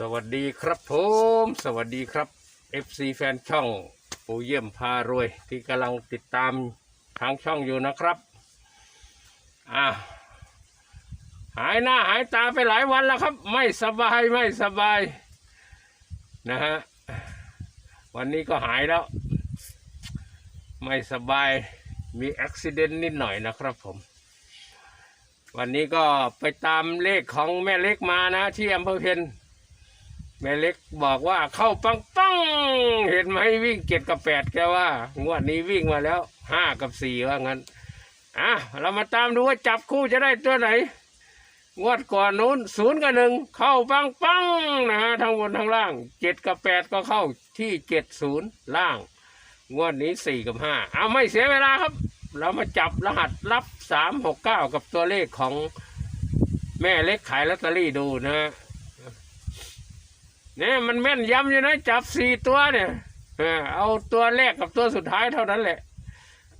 สวัสดีครับผมสวัสดีครับ FC แฟนช่องปูเยี่ยมพารวย ที่กำลังติดตามทางช่องอยู่นะครับอ่าหายหน้าหายตาไปหลายวันแล้วครับ ไม่สบายไม่สบายนะฮะวันนี้ก็หายแล้ว ไม่สบายมีอุบิเหตุนิดหน่อยนะครับผม วันนี้ก็ไปตามเลขของแม่เล็กมานะที่อำเภอเพนแม่เล็กบอกว่าเข้าปังปังเห็นไหมวิ่งเจ็ดกับแปดแกว่างวดนี้วิ่งมาแล้วห้ากับสี่ว่างั้นอะเรามาตามดูว่าจับคู่จะได้ตัวไหน งวดก่อนนู้นศูนย์กับหนึ่งเข้าปังปังนะฮะทั้งบนทั้งล่างเจ็ดกับแปดก็เข้าที่เจ็ดศูนย์ล่าง งวดนี้สี่กับห้าเอาไม่เสียเวลาครับ เรามาจับรหัสรับสามหกเก้ากับตัวเลขของแม่เล็กขายลอตเตอรี่ดูนะฮะ เนี่ยมันแม่นยำอยู่นะจับสี่ตัวเนี่ยเอาตัวแรกกับตัวสุดท้ายเท่านั้นแหละ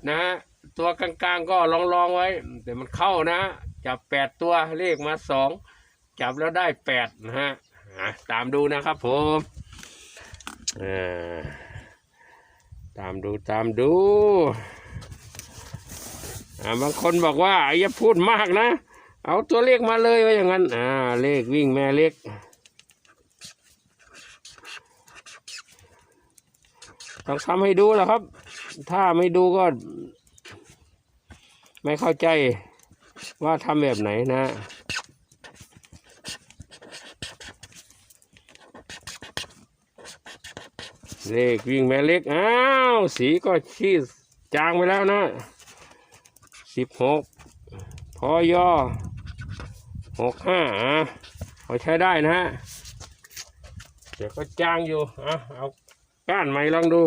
นะฮะตัวกลางๆก็ลองลองๆไว้ แต่มันเข้านะ จับแปดตัวเลขมาสองจับแล้วได้แปดนะฮะตามดูนะครับผมตามดูตามดูอ่าบางคนบอกว่าอย่าพูดมากนะ เอาตัวเลขมาเลยว่าอย่างนั้น อ่า เลขวิ่งแม่เล็ก ต้องทำให้ดูแหละครับ ถ้าไม่ดูก็ ไม่เข้าใจว่าทำแบบไหนนะเลขวิ่งแม่เล็ก อ้าว สีก็ชี้จางไปแล้วนะสิบหกพอยอหกห้าอะพอใช้ได้นะฮะ เดี๋ยวก็จ้างอยู่อะเอา ก้านใหม่ลองดู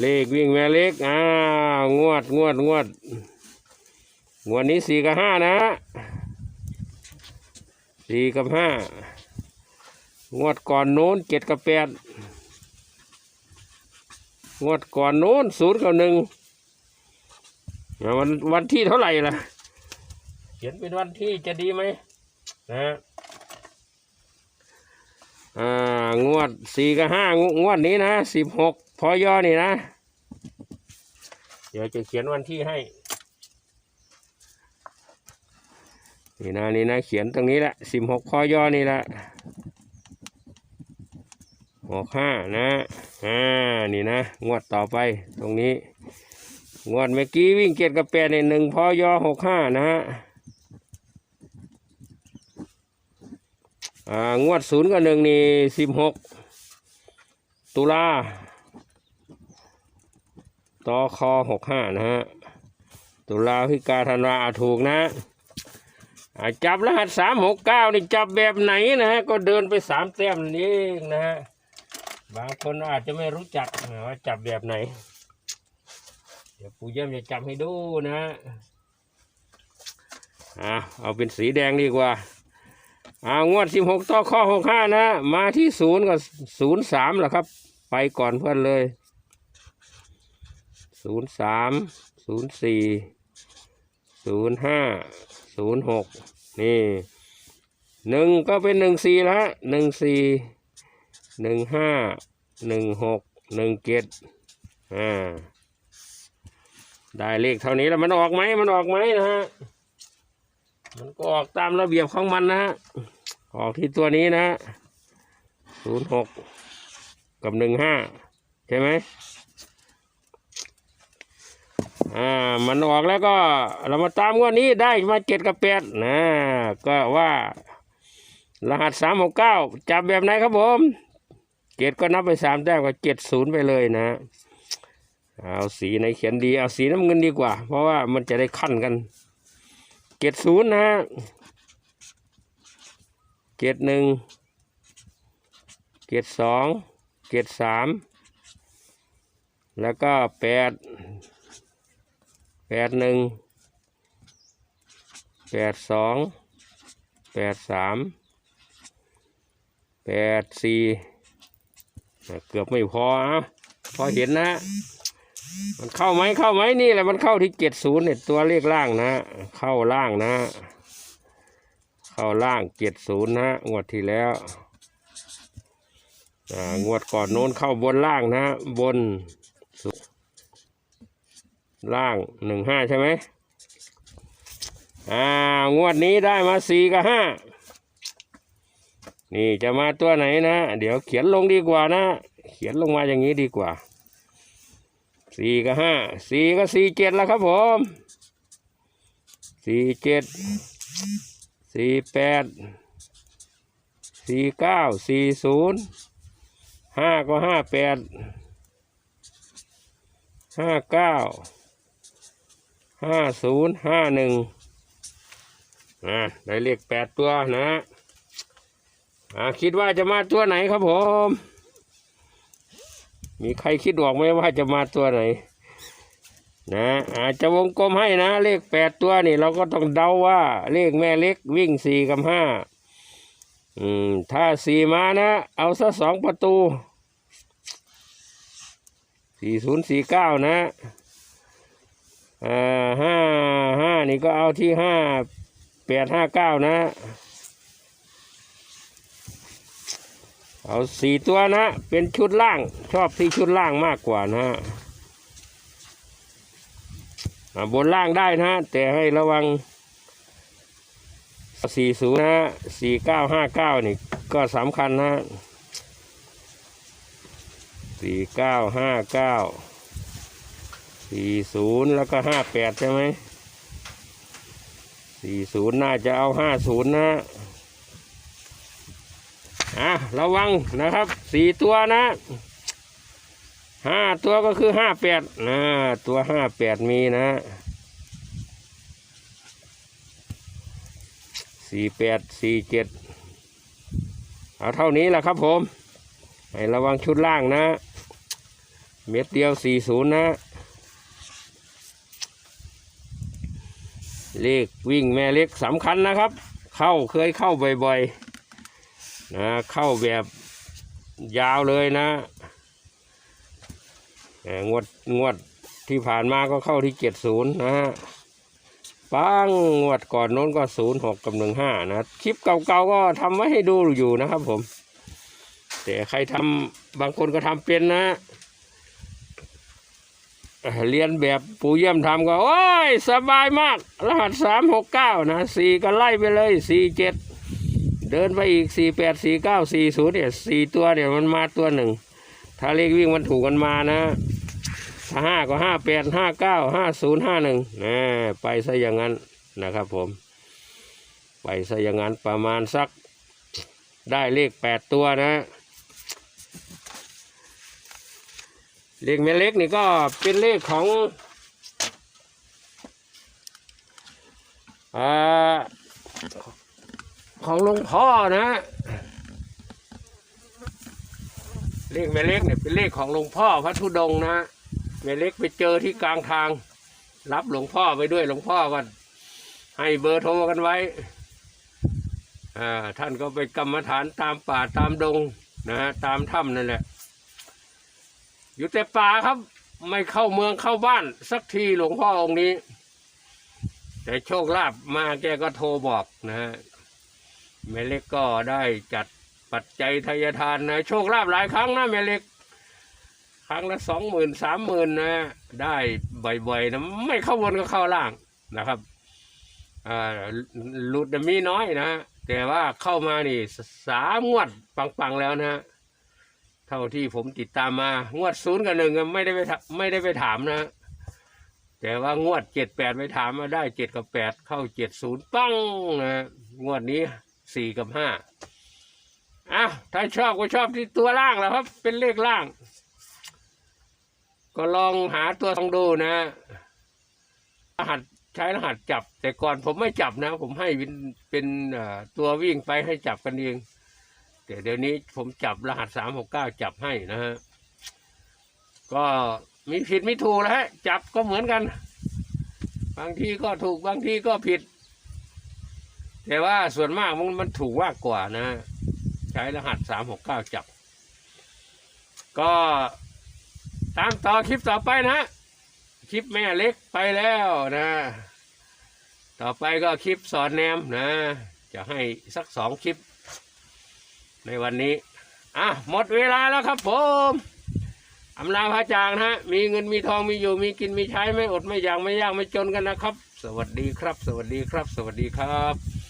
เลขวิ่งแม่เล็กอ่างวดงวดงวดงวดนี้สี่กับห้านะสี่กับห้างวดก่อนโน้นเจ็ดกับแปดงวดก่อนโน้นศูนย์กับหนึ่งวันวันที่เท่าไหร่ล่ะ เขียนเป็นวันที่จะดีไหมนะ อ่างวดสี่กับห้างวดนี้นะสิบหกพอยอนี่นะ เดี๋ยวจะเขียนวันที่ให้ นี่นะนี่นะเขียนตรงนี้แหละสิบหกพอยอนี่แหละหกห้านะอ่านี่นะ งวดต่อไปตรงนี้ งวดเมื่อกี้วิ่งเจ็ดกับแปดในหนึ่งพอยอหกห้านะฮะ อ่างวดศูนย์กับหนึ่งนี่สิบหกตุลาตอคอหกห้านะฮะ ตุลาพิกาธันวาถูกนะจับรหัสสามหกเก้านี่จับแบบไหนนะฮะ ก็เดินไปสามแต้มนี่เองนะฮะ บางคนอาจจะไม่รู้จักว่าจับแบบไหน เดี๋ยวปู่เยี่ยมจะจับให้ดูนะอะเอาเป็นสีแดงดีกว่า อ่างวดสิบหกต่อข้อหกห้านะ มาที่ศูนย์กับศูนย์สามแหละครับ ไปก่อนเพื่อนเลยศูนย์สามศูนย์สี่ศูนย์ห้าศูนย์หกนี่หนึ่งก็เป็นหนึ่งสี่ละหนึ่งสี่หนึ่งห้าหนึ่งหกหนึ่งเจ็ดอ่าได้เลขเท่านี้แล้วมันออกไหมมันออกไหมนะฮะ มันก็ออกตามระเบียบของมันนะฮะออกที่ตัวนี้นะศูนย์หกกับหนึ่งห้าใช่ไหมอ่ามันออกแล้วก็เรามาตามงวันนี้ได้มาเจ็ดกับแปดนะก็ว่ารหัสสามหกเก้าจับแบบไหนครับผมเจ็ดก็นับไปสามแต้มก็เจ็ดศูนย์ไปเลยนะ เอาสีไหนเขียนดี เอาสีน้ำเงินดีกว่า เพราะว่ามันจะได้ขั้นกัน เกตศูนย์นะฮะเกตหนึ่งเกตสองเกตสามแล้วก็แปดแปดหนึ่งแปดสองแปดสามแปดสี่เกือบไม่พออะพอเห็นนะ มันเข้าไหมเข้าไหมนี่แหละมันเข้าที่เจ็ดศูนย์เนี่ยตัวเลขล่างนะ เข้าล่างนะ เข้าล่างเจ็ดศูนย์นะงวดที่แล้วงวดก่อนโน้นเข้าบนล่างนะ บนล่างหนึ่งห้าใช่ไหมอ่างวดนี้ได้มาสี่กับห้านี่จะมาตัวไหนนะ เดี๋ยวเขียนลงดีกว่านะ เขียนลงมาอย่างนี้ดีกว่า สี่กับห้าสี่กับสี่เจ็ดแล้วครับผมสี่เจ็ดสี่แปดสี่เก้าสี่ศูนย์ห้าก็ห้าแปดห้าเก้าห้าศูนย์ห้าหนึ่งอ่าได้เลขแปดตัวนะอ่าคิดว่าจะมาตัวไหนครับผม มีใครคิดออกไหมว่าจะมาตัวไหน นะอาจจะวงกลมให้นะ เลขแปดตัวนี่เราก็ต้องเดาว่า เลขแม่เล็กวิ่งสี่กับห้าอืม ถ้าสี่มานะ เอาซะสองประตูสี่ศูนย์สี่เก้านะอ่าห้าห้านี่ก็เอาที่ห้าแปดห้าเก้านะ เอาสี่ตัวนะ เป็นชุดล่าง ชอบที่ชุดล่างมากกว่านะบนล่างได้นะ แต่ให้ระวังสี่ศูนย์นะสี่เก้าห้าเก้านี่ก็สำคัญนะสี่เก้าห้าเก้าสี่ศูนย์แล้วก็ห้าแปดใช่ไหมสี่ศูนย์น่าจะเอาห้าศูนย์นะ อะระวังนะครับสี่ตัวนะห้าตัวก็คือห้าแปดนะตัวห้าแปดมีนะสี่แปดสี่เจ็ดเอาเท่านี้แหละครับผมให้ระวังชุดล่างนะ เม็ดเดียวสี่ศูนย์นะ เลขวิ่งแม่เล็กสำคัญนะครับ เข้าเคยเข้าบ่อยๆ นะเข้าแบบยาวเลยนะงวดงวดที่ผ่านมาก็เข้าที่เจ็ดศูนย์นะฮะปังงวดก่อนโน้นก็ศูนย์หกกับหนึ่งห้านะ คลิปเก่าๆก็ทำไว้ให้ดูอยู่นะครับผม แต่ใครทำบางคนก็ทำเป็นนะเอ่อเรียนแบบปู่เยี่ยมทำก็ โอ้ย สบายมาก รหัสสามหกเก้านะสี่ก็ไล่ไปเลยสี่เจ็ด เดินไปอีกสี่แปดสี่เก้าสี่ศูนย์เนี่ยสี่ตัวเนี่ยมันมาตัวหนึ่ง ถ้าเลขวิ่งมันถูกกันมานะถ้าห้าก็ห้าแปดห้าเก้าห้าศูนย์ห้าหนึ่งนะไปซะอย่างนั้นนะครับผม ไปซะอย่างนั้นประมาณสักได้เลขแปดตัวนะเลขแม่เล็กนี่ก็เป็นเลขของอ่า ของหลวงพ่อนะเลขแม่เล็กเนี่ยเป็นเลขของหลวงพ่อพระธุดงนะแม่เล็กไปเจอที่กลางทาง รับหลวงพ่อไปด้วยหลวงพ่อก็ให้เบอร์โทรกันไว้อ่าท่านก็ไปกรรมฐานตามป่าตามดงนะฮะตามถ้ำนั่นแหละ อยู่แต่ป่าครับ ไม่เข้าเมืองเข้าบ้าน สักทีหลวงพ่อองค์นี้ แต่โชคลาภมาแกก็โทรบอกนะฮะ แม่เล็กก็ได้จัดปัจจัยทายทานนะโชคลาภหลายครั้งนะแม่เล็ก ครั้งละสองหมื่นสามหมื่นนะ ได้บ่อยๆนะไม่เข้าบนก็เข้าล่างนะครับอ่าหลุดมีน้อยนะ แต่ว่าเข้ามานี่สามงวดปังๆแล้วนะเท่าที่ผมติดตามมางวดศูนย์กับหนึ่งไม่ได้ไปไม่ได้ไปถามนะ แต่ว่างวดเจ็ดแปดไปถามมาได้เจ็ดกับแปดเข้าเจ็ดศูนย์ปังนะงวดนี้ สี่กับห้าอ้าวถ้าชอบก็ชอบที่ตัวล่างแหล้วครับ เป็นเลขล่าง ก็ลองหาตัวลองดูนะ รหัสใช้รหัสจับ แต่ก่อนผมไม่จับนะ ผมให้เป็นเป็นตัววิ่งไปให้จับกันเองแต่เดี๋ยวนี้ผมจับรหัสสามหกเก้าจับให้นะฮะก็มีผิดไม่ถูกแล้วฮะจับก็เหมือนกัน บางทีก็ถูกบางทีก็ผิด แต่ว่าส่วนมากมันมันถูกมากกว่านะ ใช้รหัสสามหกเก้าจับ ก็ตามต่อคลิปต่อไปนะ คลิปแม่เล็กไปแล้วนะ ต่อไปก็คลิปสอนแนมนะ จะให้สักสองคลิป ในวันนี้ อะ หมดเวลาแล้วครับผมอำลาพระจางนะะมีเงินมีทองมีอยู่มีกินมีใช้ไม่อดไม่อยากไม่ยากไม่จนกันนะครับ สวัสดีครับ สวัสดีครับ สวัสดีครับ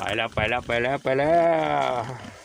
ไปแล้วไปแล้วไปแล้วไปแล้ว